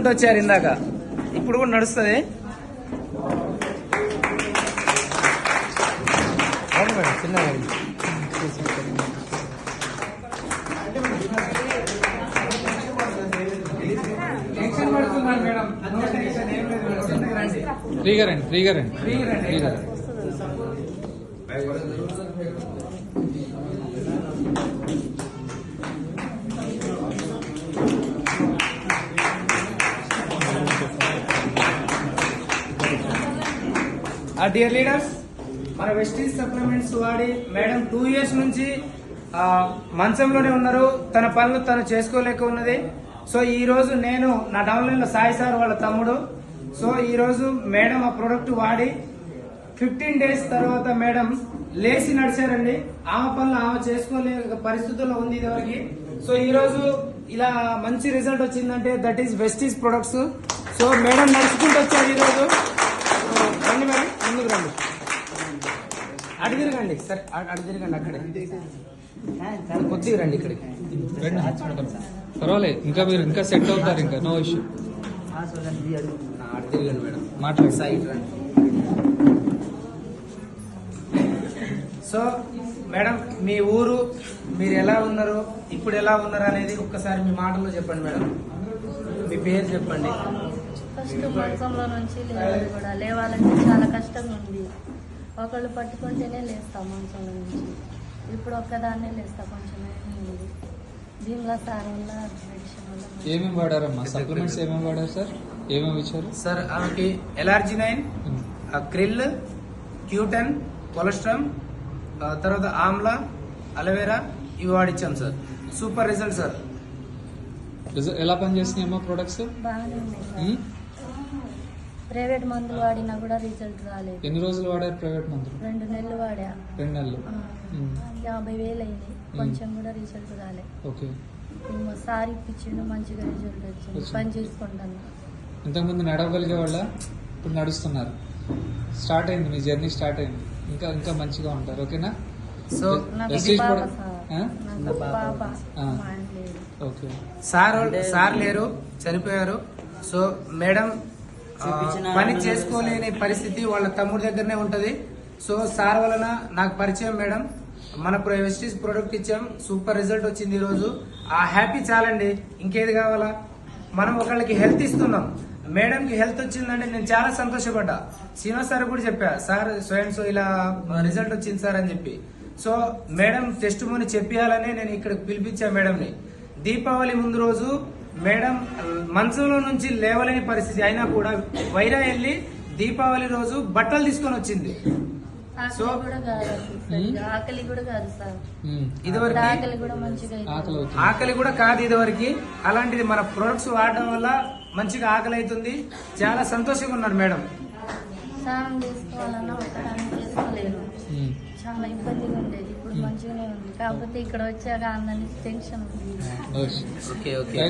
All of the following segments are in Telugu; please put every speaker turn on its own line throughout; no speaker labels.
నడుచుకుంటూ వచ్చారు ఇందాక. ఇప్పుడు కూడా నడుస్తుంది. అవును మేడం చిన్నగా
ఫ్రీగా రండి ఫ్రీగా రండి
ఫ్రీగా రండి. డియర్ లీడర్స్ మన వెస్టీజ్ సప్లిమెంట్స్ వాడి మేడం టూ ఇయర్స్ నుంచి మంచంలోనే ఉన్నారు. తన పనులు తను చేసుకోలేక ఉన్నది. సో ఈ రోజు నేను నా డౌన్లైన్లో సాయి సార్ వాళ్ళ తమ్ముడు. సో ఈ రోజు మేడం ఆ ప్రోడక్ట్ వాడి ఫిఫ్టీన్ డేస్ తర్వాత మేడం లేచి నడిచారండి. ఆమె పనులు ఆమె చేసుకోలే పరిస్థితుల్లో ఉంది ఇదివరకు. సో ఈ రోజు ఇలా మంచి రిజల్ట్ వచ్చిందంటే that is Vestige products so madam నడుచుకుంటూ వచ్చారు ఈ రోజు. రండి మేడం ముందుకు రండి. అటు తిరగండి సరే అటు తిరగండి అక్కడే. కొద్దిగా రండి ఇక్కడికి.
పర్వాలేదు ఇంకా మీరు ఇంకా సెట్ అవుతారు ఇంకా నో ఇష్యూ.
అటు తిరగండి మేడం.
మాట్లాడు.
సైడ్ రండి. సో మేడం మీ ఊరు మీరు ఎలా ఉన్నారు ఇప్పుడు ఎలా ఉన్నారు అనేది ఒక్కసారి మీ మాటల్లో చెప్పండి మేడం. మీ పేరు చెప్పండి.
ఫస్ట్ మంచంలో నుంచి లేవాలి కూడా. లేవాలంటే చాలా కష్టంగా ఉంది. ఒకళ్ళు పట్టుకుంటేనే లేస్తాం మంచంలో నుంచి. ఇప్పుడు ఒక్కదాన్నే లేస్తా. కొంచెం ఉంది దీనిలో సార్ వల్ల మెడిసిన్ వల్ల మంచి-
ఏమేమి వాడారమ్మా? సప్లిమెంట్స్ ఏమేమి వాడారు సార్? ఏమేమి ఇచ్చారు?
సార్ ఆమెకి ఎలార్జీ నైన్
ఉమ్.
క్రిల్ క్యూటన్ కొలెస్ట్రామ్ తర్వాత ఆమ్లా అలోవెరా ఇవి వాడిచ్చాం సార్. Super result sir.
ఎలా పనిచేస్తున్నాయమ్మా ప్రొడక్ట్స్
బాగానే ఉన్నాయి సార్. ప్రైవేట్ మందులు వాడినా కూడా రిజల్ట్ రాలేదు.
ఎన్ని రోజులు వాడారు ప్రైవేట్ మందులు?
రెండు నెలలు వాడా.
రెండు నెలలు. ఉమ్.
యాభై వేలు అయింది. కొంచెం కూడా రిజల్ట్ రాలేదు
ఓకే
సార్ ఇప్పించిండు మంచిగా రిజల్ట్ వచ్చింది. పని చేసుకుంటాను.
ఇంతకుముందు నడవగలిగే వాళ్ళ ఇప్పుడు నడుస్తున్నారు. స్టార్ట్ అయింది మీ జర్నీ స్టార్ట్ అయింది. ఇంకా ఇంకా మంచిగా ఉంటారు. ఓకేనా
సో
సార్.
సార్. లేరు చనిపోయారు. సో మేడం పని చేసుకోలేని పరిస్థితి వాళ్ళ తమ్ముడి దగ్గరనే ఉంటది. సో సార్ వలన నాకు పరిచయం మేడం. మన వెస్టీస్ ప్రోడక్ట్ ఇచ్చాం. సూపర్ రిజల్ట్ వచ్చింది ఈ రోజు. ఆ హ్యాపీ చాలండి. ఇంకేది కావాలా? మనం ఒకళ్ళకి హెల్త్ ఇస్తున్నాం. మేడం కి హెల్త్ వచ్చిందంటే నేను చాలా సంతోషపడ్డా. శ్రీనివాస్ సార్ కూడా చెప్పా సార్ స్వయం సో ఇలా రిజల్ట్ వచ్చింది సార్ అని చెప్పి. సో మేడం టెస్ట్ మోని చెప్పియాలనే నేను ఇక్కడ పిలిపించా మేడంని. దీపావళి ముందు రోజు మేడం మంచంలో నుంచి లేవలేని పరిస్థితి అయినా కూడా వైరా వెళ్ళి దీపావళి రోజు బట్టలు తీసుకొని వచ్చింది.
ఆకలి
సో-.
ఆకలి కూడా కాదు సార్.
ఇదివరకు
ఆకలి కూడా మంచిగా
ఆకలి
అవుతుంది
అవుతుంది.
ఆకలి కూడా కాదు ఇదివరకు. అలాంటిది మన ప్రొడక్ట్స్ వాడడం వల్ల మంచిగా ఆకలి అవుతుంది. చాలా సంతోషంగా ఉన్నారు మేడం.
స్నానం చేసుకోవాలన్నా. చాలా ఇబ్బందిగా ఉండేది. ఇప్పుడు మంచిగానే ఉంది. కాకపోతే ఇక్కడ వచ్చాక అందరినీ tension.
Okay okay.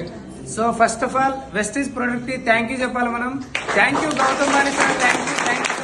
So first of all Vestige product thank you చెప్పాలి మనం thank you Gautam Vani sir thank you